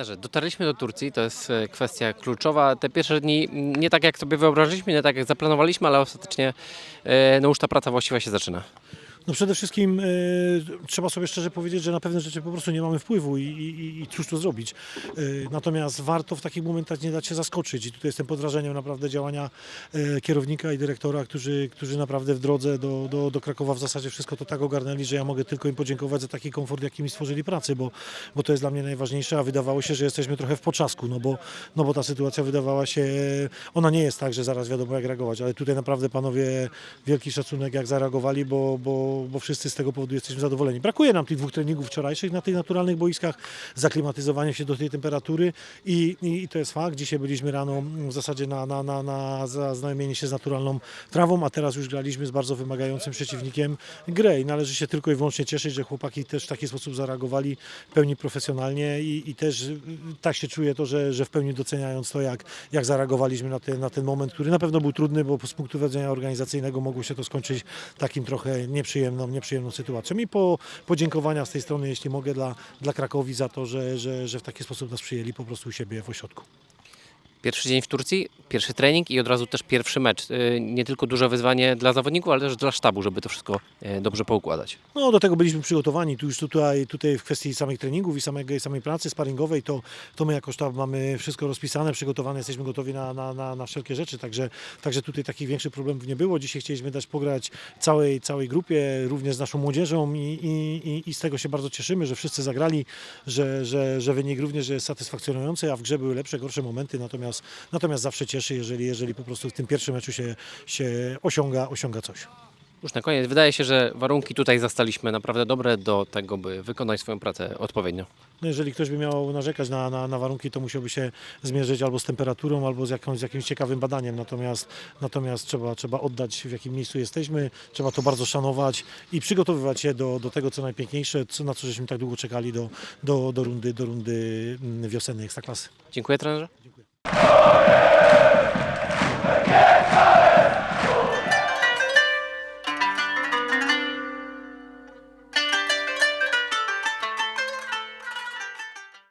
Trenerze, dotarliśmy do Turcji, to jest e, kwestia kluczowa. Te pierwsze dni m, nie tak jak sobie wyobrażyliśmy, nie tak jak zaplanowaliśmy, ale ostatecznie e, no już ta praca właściwa się zaczyna. No przede wszystkim e, trzeba sobie szczerze powiedzieć, że na pewne rzeczy po prostu nie mamy wpływu i, i, i cóż tu zrobić. E, natomiast warto w takich momentach nie dać się zaskoczyć i tutaj jestem pod wrażeniem naprawdę działania e, kierownika i dyrektora, którzy, którzy naprawdę w drodze do, do, do Krakowa w zasadzie wszystko to tak ogarnęli, że ja mogę tylko im podziękować za taki komfort, jaki mi stworzyli pracy, bo, bo to jest dla mnie najważniejsze, a wydawało się, że jesteśmy trochę w potrzasku, no bo, no bo ta sytuacja wydawała się, ona nie jest tak, że zaraz wiadomo jak reagować, ale tutaj naprawdę panowie wielki szacunek jak zareagowali, bo, bo, bo wszyscy z tego powodu jesteśmy zadowoleni. Brakuje nam tych dwóch treningów wczorajszych na tych naturalnych boiskach, zaklimatyzowanie się do tej temperatury i, i, i to jest fakt. Dzisiaj byliśmy rano w zasadzie na, na, na, na zaznajomienie się z naturalną trawą, a teraz już graliśmy z bardzo wymagającym przeciwnikiem grę i należy się tylko i wyłącznie cieszyć, że chłopaki też w taki sposób zareagowali w pełni profesjonalnie i, i też y, tak się czuję to, że, że w pełni doceniając to, jak, jak zareagowaliśmy na ten, na ten moment, który na pewno był trudny, bo z punktu widzenia organizacyjnego mogło się to skończyć takim trochę nieprzyjemną, nieprzyjemną sytuacją. I po podziękowania z tej strony, jeśli mogę, dla, dla Krakowi za to, że, że, że w taki sposób nas przyjęli po prostu u siebie w ośrodku. Pierwszy dzień w Turcji, pierwszy trening i od razu też pierwszy mecz. E, Nie tylko duże wyzwanie dla zawodników, ale też dla sztabu, żeby to wszystko e, dobrze poukładać. No do tego byliśmy przygotowani. Tu już tutaj, tutaj w kwestii samych treningów i samego, samej pracy sparingowej, to, to my jako sztab mamy wszystko rozpisane, przygotowane, jesteśmy gotowi na, na, na, na wszelkie rzeczy, także, także tutaj takich większych problemów nie było. Dzisiaj chcieliśmy dać pograć całej, całej grupie, również z naszą młodzieżą i, i, i, i z tego się bardzo cieszymy, że wszyscy zagrali, że, że, że wynik również jest satysfakcjonujący, a w grze były lepsze, gorsze momenty, natomiast, natomiast zawsze cieszy, jeżeli, jeżeli po prostu w tym pierwszym meczu się, się osiąga, osiąga coś. Już na koniec, wydaje się, że warunki tutaj zastaliśmy naprawdę dobre do tego, by wykonać swoją pracę odpowiednio. No jeżeli ktoś by miał narzekać na, na, na warunki, to musiałby się zmierzyć albo z temperaturą, albo z, jakąś, z jakimś ciekawym badaniem. Natomiast, natomiast trzeba, trzeba oddać, w jakim miejscu jesteśmy, trzeba to bardzo szanować i przygotowywać się do, do tego, co najpiękniejsze, co, na co żeśmy tak długo czekali do, do, do rundy, do rundy mm, wiosennej Ekstraklasy. Dziękuję trenerze. Oh, yeah!